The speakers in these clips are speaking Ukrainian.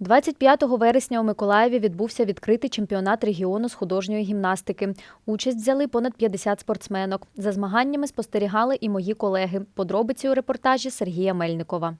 25 вересня у Миколаєві відбувся відкритий чемпіонат регіону з художньої гімнастики. Участь взяли понад 50 спортсменок. За змаганнями спостерігали і мої колеги. Подробиці у репортажі Сергія Мельникова.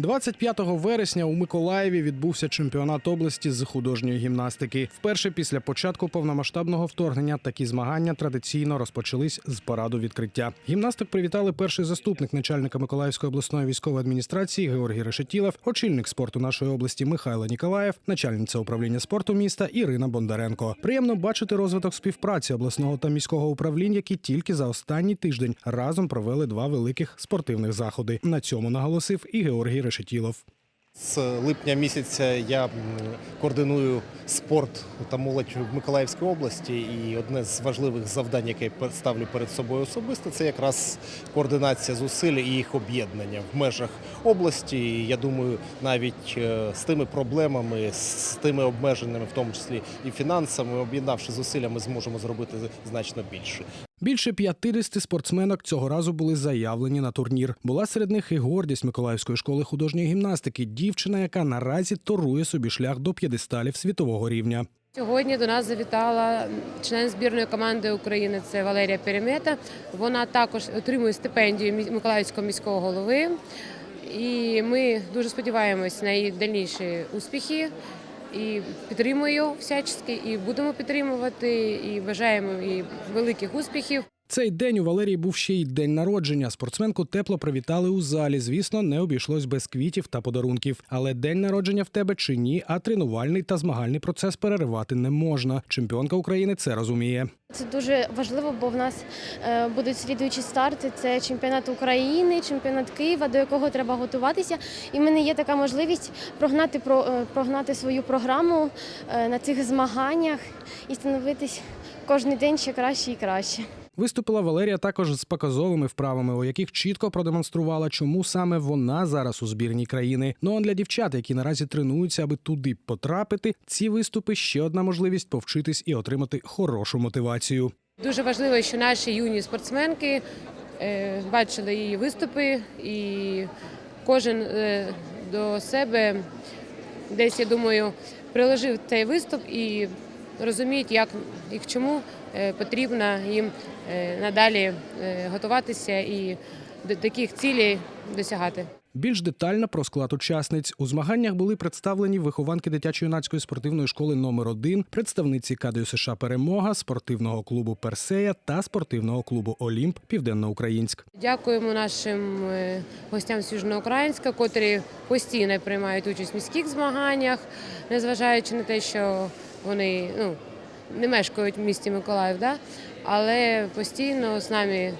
25 вересня у Миколаєві відбувся чемпіонат області з художньої гімнастики. Вперше після початку повномасштабного вторгнення такі змагання традиційно розпочались з параду відкриття. Гімнастик привітали перший заступник начальника Миколаївської обласної військової адміністрації Георгій Решетілов, очільник спорту нашої області Михайло Ніколаєв, начальниця управління спорту міста Ірина Бондаренко. Приємно бачити розвиток співпраці обласного та міського управлінь, які тільки за останній тиждень разом провели два великих спортивних заходи. На цьому наголосив і Георгій Решетілов. З липня місяця я координую спорт та молодь в Миколаївській області. І одне з важливих завдань, яке я ставлю перед собою особисто, це якраз координація зусиль і їх об'єднання в межах області. І я думаю, навіть е, з тими проблемами, з тими обмеженнями, в тому числі і фінансами, об'єднавши зусилля, ми зможемо зробити значно більше. Більше 50 спортсменок цього разу були заявлені на турнір. Була серед них і гордість Миколаївської школи художньої гімнастики, дівчина, яка наразі торує собі шлях до п'єдесталів світового рівня. Сьогодні до нас завітала член збірної команди України. Це Валерія Перемета. Вона також отримує стипендію Миколаївського міського голови. І ми дуже сподіваємось на її дальніші успіхи. І підтримую всячески, і будемо підтримувати, і бажаємо і великих успіхів. Цей день у Валерії був ще й день народження. Спортсменку тепло привітали у залі. Звісно, не обійшлось без квітів та подарунків. Але день народження в тебе чи ні, а тренувальний та змагальний процес переривати не можна. Чемпіонка України це розуміє. Це дуже важливо, бо в нас е, будуть слідуючі старти. Це чемпіонат України, чемпіонат Києва, до якого треба готуватися. І в мене є така можливість прогнати е, прогнати свою програму е, на цих змаганнях і становитись кожен день ще краще і краще. Виступила Валерія також з показовими вправами, у яких чітко продемонструвала, чому саме вона зараз у збірній країни. Ну а для дівчат, які наразі тренуються, аби туди потрапити, ці виступи ще одна можливість повчитись і отримати хорошу мотивацію. Дуже важливо, що наші юні спортсменки е, бачили її виступи, і кожен е, до себе десь, я думаю, приложив цей виступ і розуміють, як і к чому е, потрібно їм е, надалі е, готуватися і до таких цілей досягати. Більш детально про склад учасниць у змаганнях були представлені вихованки дитячо-юнацької спортивної школи номер 1 представниці КДЮ США Перемога, спортивного клубу Персея та спортивного клубу Олімп Південноукраїнськ. Дякуємо нашим гостям з Южноукраїнська, котрі постійно приймають участь в міських змаганнях, незважаючи на те, що вони ну, не мешкають в місті Миколаїв, да? але постійно з нами, е,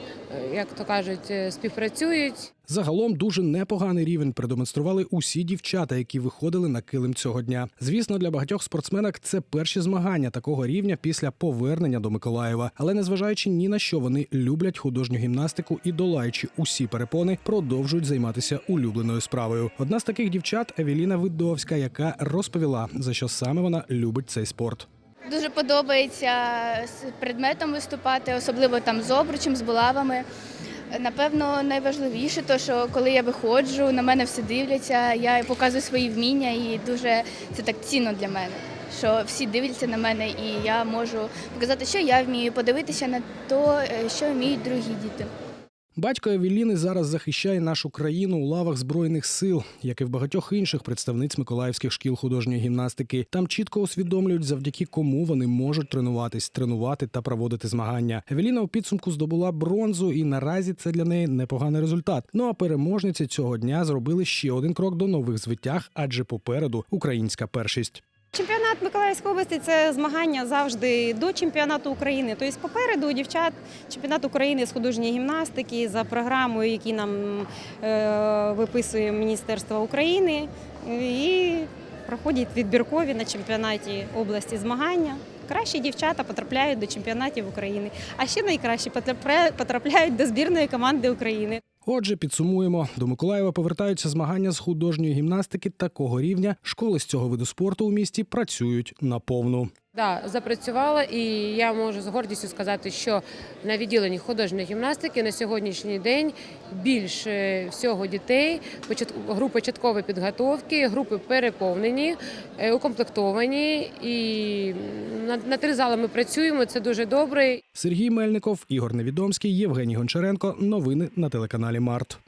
як то кажуть, е, співпрацюють. Загалом дуже непоганий рівень продемонстрували усі дівчата, які виходили на килим цього дня. Звісно, для багатьох спортсменок це перші змагання такого рівня після повернення до Миколаєва. Але незважаючи ні на що, вони люблять художню гімнастику і, долаючи усі перепони, продовжують займатися улюбленою справою. Одна з таких дівчат Евеліна Видовська, яка розповіла, за що саме вона любить цей спорт. Дуже подобається з предметом виступати, особливо там з обручем, з булавами. Напевно, найважливіше, то що коли я виходжу, на мене все дивляться, я показую свої вміння, і дуже це так цінно для мене. Що всі дивляться на мене, і я можу показати, що я вмію, подивитися на те, що вміють другі діти. Батько Евеліни зараз захищає нашу країну у лавах збройних сил, як і в багатьох інших представниць миколаївських шкіл художньої гімнастики. Там чітко усвідомлюють, завдяки кому вони можуть тренуватись, тренувати та проводити змагання. Евеліна у підсумку здобула бронзу, і наразі це для неї непоганий результат. Ну а переможниці цього дня зробили ще один крок до нових звитяг, адже попереду українська першість. Чемпіонат Миколаївської області це змагання завжди до чемпіонату України. Тобто попереду у дівчат чемпіонат України з художньої гімнастики за програмою, які нам е, виписує Міністерство України. І проходять відбіркові на чемпіонаті області змагання. Кращі дівчата потрапляють до чемпіонатів України, а ще найкращі потрапляють до збірної команди України. Отже, підсумуємо, до Миколаєва повертаються змагання з художньої гімнастики такого рівня. Школи з цього виду спорту у місті працюють наповну. Да, запрацювала, і я можу з гордістю сказати, що на відділенні художньої гімнастики на сьогоднішній день більше всього дітей, групи початкової підготовки, групи переповнені, е, укомплектовані. І над, над три зали ми працюємо. Це дуже добре. Сергій Мельников, Ігор Невідомський, Євгеній Гончаренко. Новини на телеканалі Март.